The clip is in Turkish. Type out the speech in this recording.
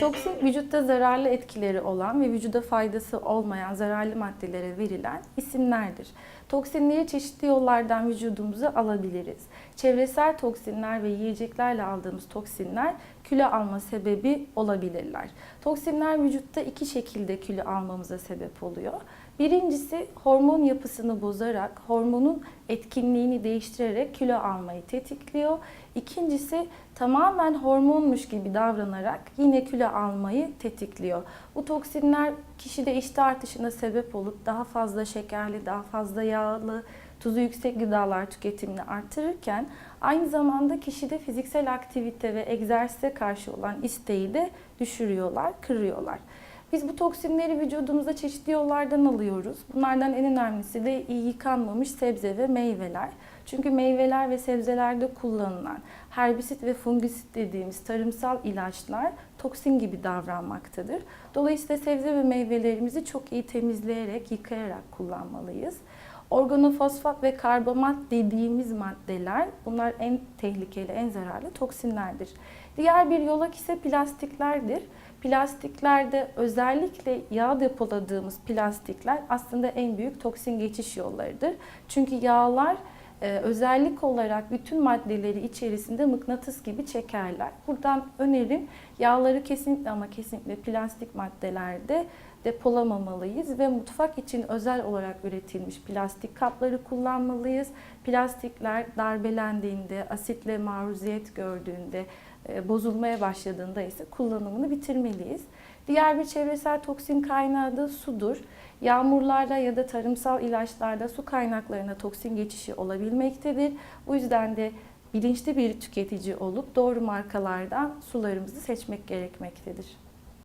Toksin vücutta zararlı etkileri olan ve vücuda faydası olmayan zararlı maddelere verilen isimlerdir. Toksinleri çeşitli yollardan vücudumuza alabiliriz. Çevresel toksinler ve yiyeceklerle aldığımız toksinler kilo alma sebebi olabilirler. Toksinler vücutta iki şekilde kilo almamıza sebep oluyor. Birincisi hormon yapısını bozarak, hormonun etkinliğini değiştirerek kilo almayı tetikliyor. İkincisi tamamen hormonmuş gibi davranarak yine kilo almayı tetikliyor. Bu toksinler kişide iştah artışına sebep olup daha fazla şekerli, daha fazla yağlı, tuzu yüksek gıdalar tüketimini artırırken aynı zamanda kişide fiziksel aktivite ve egzersize karşı olan isteği de düşürüyorlar, kırıyorlar. Biz bu toksinleri vücudumuza çeşitli yollardan alıyoruz. Bunlardan en önemlisi de iyi yıkanmamış sebze ve meyveler. Çünkü meyveler ve sebzelerde kullanılan herbisit ve fungisit dediğimiz tarımsal ilaçlar toksin gibi davranmaktadır. Dolayısıyla sebze ve meyvelerimizi çok iyi temizleyerek, yıkayarak kullanmalıyız. Organofosfat ve karbomat dediğimiz maddeler bunlar en tehlikeli, en zararlı toksinlerdir. Diğer bir yolak ise plastiklerdir. Plastiklerde özellikle yağ depoladığımız plastikler aslında en büyük toksin geçiş yollarıdır. Çünkü yağlar e, özellik olarak bütün maddeleri içerisinde mıknatıs gibi çekerler. Buradan önerim yağları kesinlikle ama kesinlikle plastik maddelerde depolamamalıyız ve mutfak için özel olarak üretilmiş plastik kapları kullanmalıyız. Plastikler darbelendiğinde, asitle maruziyet gördüğünde, e, bozulmaya başladığında ise kullanımını bitirmeliyiz. Diğer bir çevresel toksin kaynağı da sudur. Yağmurlarda ya da tarımsal ilaçlarda su kaynaklarına toksin geçişi olabilmektedir. Bu yüzden de bilinçli bir tüketici olup doğru markalardan sularımızı seçmek gerekmektedir.